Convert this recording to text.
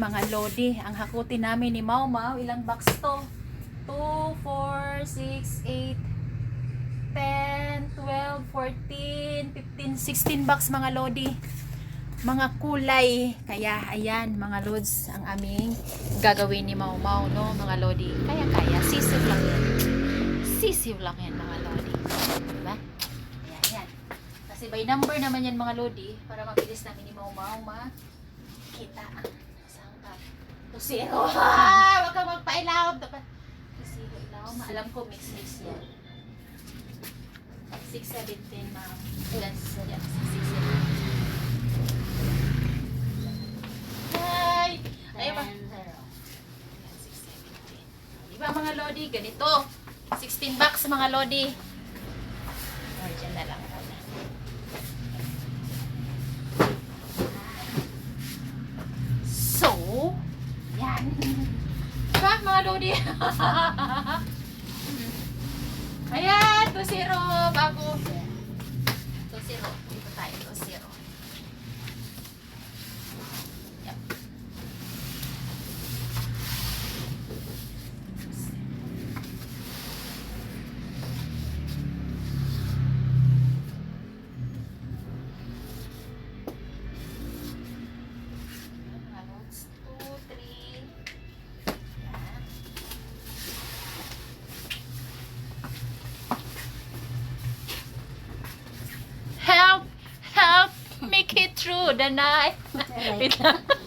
mga lodi. Ang hakutin namin ni Mau Mau, ilang box to? 2, 4, 6, 8, 10, 12, 14, 15, 16 box mga lodi. Mga kulay. Kaya, ayan, mga lods, ang aming gagawin ni Mau Mau, no, mga lodi. Kaya, kaya, sisiw lang yan. Sisiw lang yan, mga lodi. Diba? Ayan, yan. Kasi by number naman yan, mga lodi, para mabilis namin ni Mau Mau makita. Ka? Tusiro. Ah, kang magpailaw. Tusiro, ilaw. Alam ko, mix-mix yan. 617 ma'am. Yan, yan, 617. Hi! Ayun ba? Yan, 617. Diba mga lodi, ganito. 16 bucks mga lodi. Mga lodi? Ayan, 2-0 bago. Make it through the night.